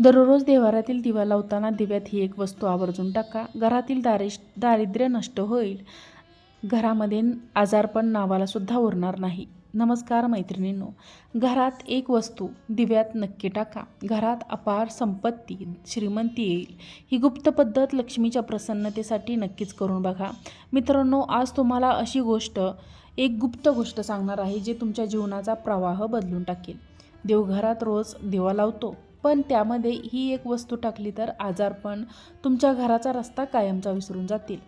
दररोज देवारातील दिवा लावताना दिव्यात ही एक वस्तू आवर्जून टाका. घरातील दारिश दारिद्र्य नष्ट होईल. घरामध्ये आजारपण नावाला सुद्धा उरणार नाही. नमस्कार मैत्रिणींनो. घरात एक वस्तू दिव्यात नक्की टाका. घरात अपार संपत्ती श्रीमंती येईल. ही गुप्त पद्धत लक्ष्मीच्या प्रसन्नतेसाठी नक्कीच करून बघा. मित्रांनो आज तुम्हाला अशी गोष्ट एक गुप्त गोष्ट सांगणार आहे जे तुमच्या जीवनाचा प्रवाह बदलून टाकेल. देवघरात रोज दिवा लावतो. पण त्यामध्ये ही एक वस्तू टाकली तर आजारपण तुमच्या घराचा रस्ता कायमचा विसरून जातील.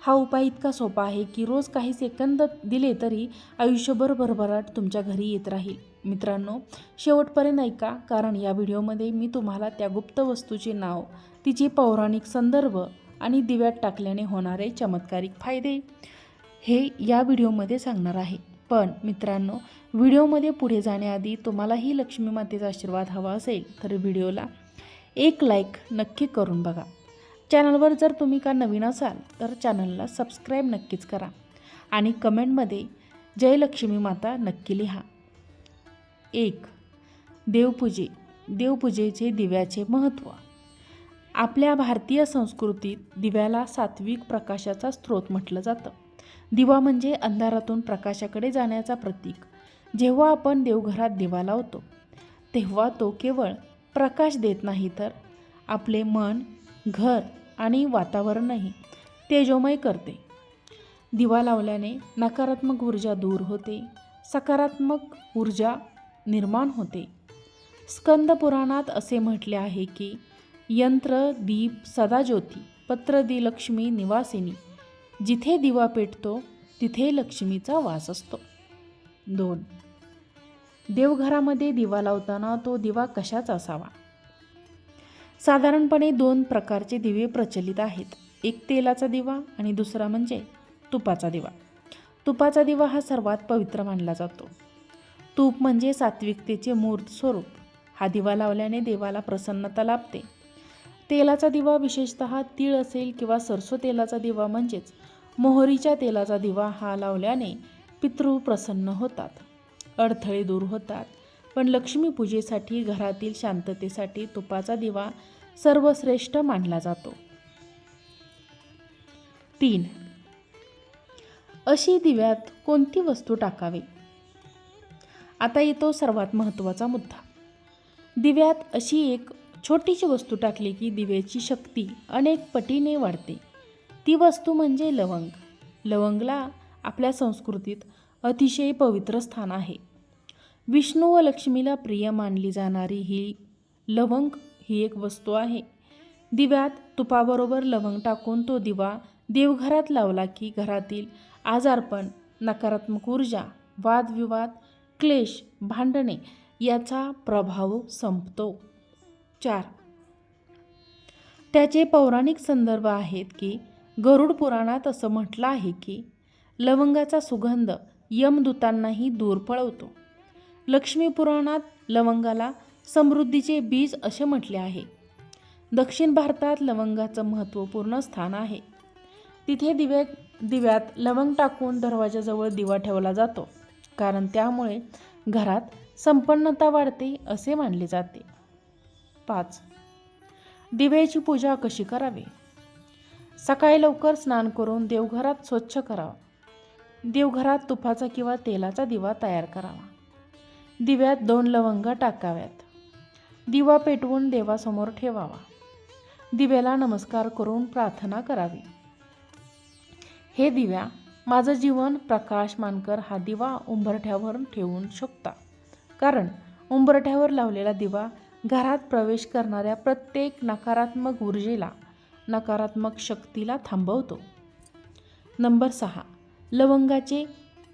हा उपाय इतका सोपा आहे की रोज काही सेकंद दिले तरी आयुष्यभर भरभराट तुमच्या घरी येत राहील. मित्रांनो शेवटपर्यंत ऐका कारण या व्हिडिओमध्ये मी तुम्हाला त्या गुप्त वस्तूचे नाव तिचे पौराणिक संदर्भ आणि दिव्यात टाकल्याने होणारे चमत्कारिक फायदे हे या व्हिडिओमध्ये सांगणार आहे. पण मित्रांनो व्हिडिओमध्ये पुढे जाण्याआधी तुम्हालाही लक्ष्मी मातेचा आशीर्वाद हवा असेल तर व्हिडिओला एक लाईक नक्की करून बघा. चॅनलवर जर तुम्ही का नवीन असाल तर चॅनलला सबस्क्राईब नक्कीच करा आणि कमेंटमध्ये जय लक्ष्मी माता नक्की लिहा. एक देवपूजे. देवपूजेचे दिव्याचे महत्त्व. आपल्या भारतीय संस्कृतीत दिव्याला सात्विक प्रकाशाचा स्रोत म्हटलं जातं. दिवा म्हणजे अंधारातून प्रकाशाकडे जाण्याचा प्रतीक. जेव्हा आपण देवघरात दिवा लावतो तेव्हा तो केवळ प्रकाश देत नाही तर आपले मन घर आणि वातावरणही तेजोमय करते. दिवा लावल्याने नकारात्मक ऊर्जा दूर होते सकारात्मक ऊर्जा निर्माण होते. स्कंद पुराणात असे म्हटले आहे की यंत्र दीप सदा ज्योती पत्र दी लक्ष्मी निवासिनी जिथे दिवा पेटतो तिथे लक्ष्मीचा वास असतो. दोन. देवघरामध्ये दिवा लावताना तो दिवा कशाचा असावा? साधारणपणे दोन प्रकारचे दिवे प्रचलित आहेत. एक तेलाचा दिवा आणि दुसरा म्हणजे तुपाचा दिवा. तुपाचा दिवा हा सर्वात पवित्र मानला जातो. तूप म्हणजे सात्विकतेचे मूर्त स्वरूप. हा दिवा लावल्याने देवाला प्रसन्नता लाभते. तेलाचा दिवा विशेषत तीळ असेल किंवा सरसो तेलाचा दिवा म्हणजेच मोहरीच्या तेलाचा दिवा हा लावल्याने पितृ प्रसन्न होतात. अडथळे दूर होतात. पण लक्ष्मीपूजेसाठी घरातील शांततेसाठी तुपाचा दिवा सर्वश्रेष्ठ मानला जातो. तीन. अशी दिव्यात कोणती वस्तू टाकावी? आता येतो सर्वात महत्त्वाचा मुद्दा. दिव्यात अशी एक छोटीशी वस्तू टाकली की दिव्याची शक्ती अनेक पटीने वाढते. ती वस्तू म्हणजे लवंग. लवंगला आपल्या संस्कृतीत अतिशय पवित्र स्थान आहे. विष्णू व लक्ष्मीला प्रिय मानली जाणारी ही लवंग ही एक वस्तू आहे. दिव्यात तुपाबरोबर लवंग टाकून तो दिवा देवघरात लावला की घरातील आजारपण नकारात्मक ऊर्जा वादविवाद क्लेश भांडणे याचा प्रभाव संपतो. चार. त्याचे पौराणिक संदर्भ आहेत की गरुड पुराणात असं म्हटलं आहे की लवंगाचा सुगंध यमदूतांनाही दूर पळवतो. लक्ष्मी पुराणात लवंगाला समृद्धीचे बीज असे म्हटले आहे. दक्षिण भारतात लवंगाचं महत्त्वपूर्ण स्थान आहे. तिथे दिव्या दिव्यात लवंग टाकून दरवाजाजवळ दिवा ठेवला जातो कारण त्यामुळे घरात संपन्नता वाढते असे मानले जाते. पाच. दिव्याची पूजा कशी करावी? सकाळी लवकर स्नान करून देवघरात स्वच्छ करावा. देवघरात तुपाचा किंवा तेलाचा दिवा तयार करावा. दिव्यात दोन लवंग टाकाव्यात. दिवा पेटवून देवासमोर ठेवावा. दिव्याला नमस्कार करून प्रार्थना करावी. हे दिव्या माझं जीवन प्रकाश मानकर हा दिवा उंबरठ्यावर ठेवून शकता. कारण उंबरठ्यावर लावलेला दिवा घरात प्रवेश करणाऱ्या प्रत्येक नकारात्मक ऊर्जेला नकारात्मक शक्तीला थांबवतो. नंबर सहा लवंगाचे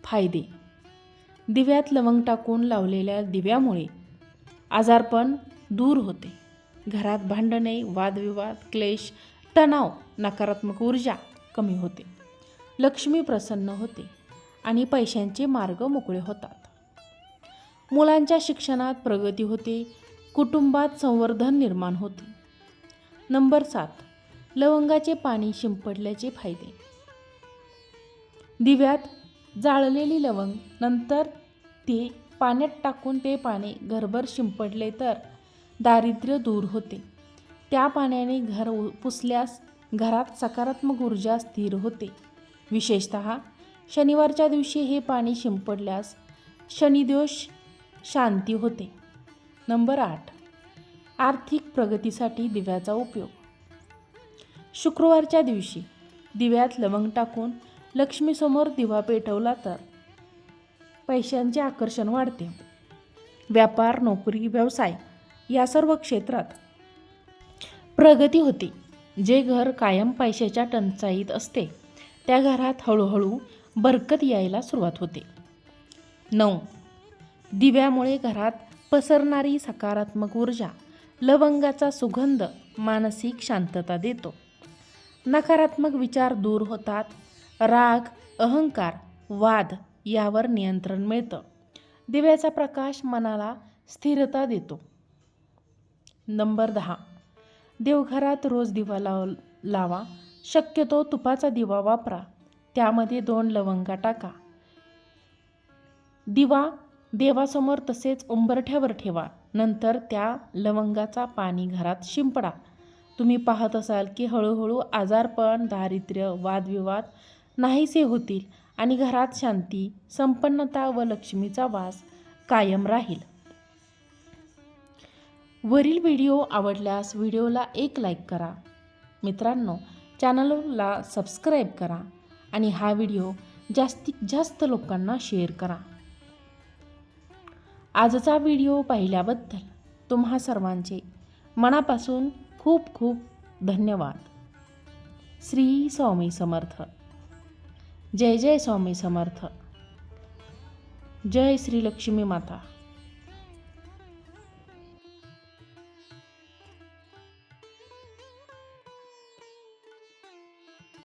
फायदे. दिव्यात लवंग टाकून लावलेल्या दिव्यामुळे आजारपण दूर होते. घरात भांडणे वादविवाद क्लेश तणाव नकारात्मक ऊर्जा कमी होते. लक्ष्मी प्रसन्न होते आणि पैशांचे मार्ग मोकळे होतात. मुलांच्या शिक्षणात प्रगती होते कुटुंबात संवर्धन निर्माण होते. नंबर सात लवंगाचे पाणी शिंपडल्याचे फायदे. दिव्यात जाळलेली लवंग नंतर ते पाण्यात टाकून ते पाणी घरभर शिंपडले तर दारिद्र्य दूर होते. त्या पाण्याने घर उ- पुसल्यास घरात सकारात्मक ऊर्जा स्थिर होते. विशेषत शनिवारच्या दिवशी हे पाणी शिंपडल्यास शनिदोष शांती होते. नंबर आठ. आर्थिक प्रगतीसाठी दिव्याचा उपयोग. शुक्रवारच्या दिवशी दिव्यात लवंग टाकून लक्ष्मीसमोर दिवा पेटवला तर पैशांचे आकर्षण वाढते. व्यापार नोकरी व्यवसाय या सर्व क्षेत्रात प्रगती होते. जे घर कायम पैशाच्या टंचाईत असते त्या घरात हळूहळू बरकत यायला सुरुवात होते. नऊ. दिव्यामुळे घरात पसरणारी सकारात्मक ऊर्जा लवंगाचा सुगंध मानसिक शांतता देतो. नकारात्मक विचार दूर होतात. राग अहंकार वाद यावर नियंत्रण मिळतं. दिव्याचा प्रकाश मनाला स्थिरता देतो. नंबर दहा. देवघरात रोज दिवा लाव लावा. शक्यतो तुपाचा दिवा वापरा. त्यामध्ये दोन लवंगा टाका. दिवा देवासमोर तसेच उंबरठ्यावर ठेवा. नंतर त्या लवंगाचा पाणी घरात शिंपडा. तुम्ही पाहत असाल की हळूहळू आजारपण दारिद्र्य वादविवाद नाहीसे होतील आणि घरात शांती संपन्नता व लक्ष्मीचा वास कायम राहील. वरील व्हिडिओ आवडल्यास व्हिडिओला एक लाईक करा. मित्रांनो चॅनलला सबस्क्राईब करा आणि हा व्हिडिओ जास्तीत जास्त लोकांना शेअर करा. आजचा व्हिडिओ पाहिल्याबद्दल तुम्हा सर्वांचे मनापासून खूप खूब धन्यवाद। श्री स्वामी समर्थ। जय जय स्वामी समर्थ। जय श्री लक्ष्मी माता।